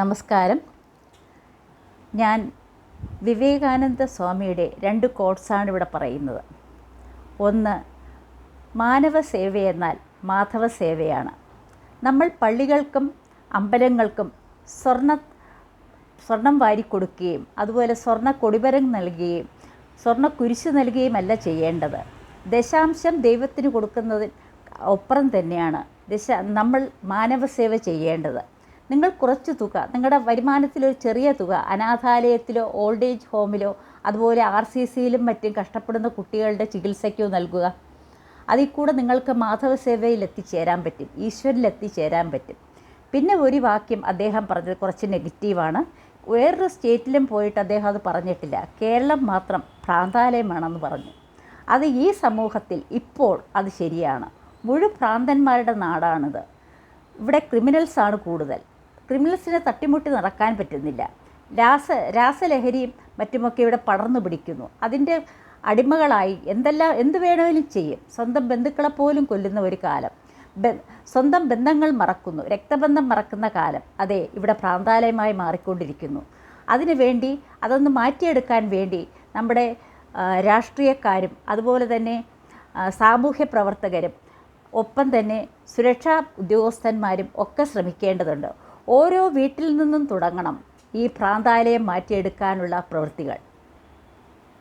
നമസ്കാരം. ഞാൻ വിവേകാനന്ദ സ്വാമിയുടെ രണ്ട് കോട്സാണ് ഇവിടെ പറയുന്നത്. ഒന്ന് മാനവ സേവയെന്നാൽ മാധവ സേവയാണ്. നമ്മൾ പള്ളികൾക്കും അമ്പലങ്ങൾക്കും സ്വർണ സ്വർണം വാരിക്കൊടുക്കുകയും അതുപോലെ സ്വർണ കൊടിവരം നൽകുകയും സ്വർണ കുരിശ് നൽകുകയുമല്ല ചെയ്യേണ്ടത്. ദശാംശം ദൈവത്തിന് കൊടുക്കുന്നതിന് ഒപ്പുറം തന്നെയാണ് ദശ നമ്മൾ മാനവസേവ ചെയ്യേണ്ടത്. നിങ്ങൾ കുറച്ച് തുക നിങ്ങളുടെ വരുമാനത്തിലൊരു ചെറിയ തുക അനാഥാലയത്തിലോ ഓൾഡ് ഏജ് ഹോമിലോ അതുപോലെ ആർ സി സിയിലും മറ്റും കഷ്ടപ്പെടുന്ന കുട്ടികളുടെ ചികിത്സയ്ക്കോ നൽകുക. അതിൽ കൂടെ നിങ്ങൾക്ക് മാധവ സേവയിൽ എത്തിച്ചേരാൻ പറ്റും ഈശ്വരിൽ എത്തിച്ചേരാൻ പറ്റും. പിന്നെ ഒരു വാക്യം അദ്ദേഹം പറഞ്ഞത് കുറച്ച് നെഗറ്റീവാണ് വേറൊരു സ്റ്റേറ്റിലും പോയിട്ട് അദ്ദേഹം അത് പറഞ്ഞിട്ടില്ല. കേരളം മാത്രം പ്രാന്താലയമാണെന്ന് പറഞ്ഞു. അത് ഈ സമൂഹത്തിൽ ഇപ്പോൾ അത് ശരിയാണ്. മുഴു ഭ്രാന്തന്മാരുടെ നാടാണിത്. ഇവിടെ ക്രിമിനൽസാണ് കൂടുതൽ. ക്രിമിനൽസിനെ തട്ടിമുട്ടി നടക്കാൻ പറ്റുന്നില്ല. രാസ രാസലഹരിയും മറ്റുമൊക്കെ ഇവിടെ പടർന്നു പിടിക്കുന്നു. അതിന്റെ അടിമകളായി എന്തെല്ലാം എന്ത് വേണമെങ്കിലും ചെയ്യും. സ്വന്തം ബന്ധുക്കളെ പോലും കൊല്ലുന്ന ഒരു കാലം. സ്വന്തം ബന്ധങ്ങൾ മറക്കുന്നു. രക്തബന്ധം മറക്കുന്ന കാലം. അതെ ഇവിടെ പ്രാന്താലയമായി മാറിക്കൊണ്ടിരിക്കുന്നു. അതിനു വേണ്ടി അതൊന്ന് മാറ്റിയെടുക്കാൻ വേണ്ടി നമ്മുടെ രാഷ്ട്രീയക്കാരും അതുപോലെ തന്നെ സാമൂഹ്യ പ്രവർത്തകരും ഒപ്പം തന്നെ സുരക്ഷാ ഉദ്യോഗസ്ഥന്മാരും ഒക്കെ ശ്രമിക്കേണ്ടതുണ്ട്. ഓരോ വീട്ടിൽ നിന്നും തുടങ്ങണം ഈ ഭ്രാന്താലയം മാറ്റിയെടുക്കാനുള്ള പ്രവൃത്തികൾ.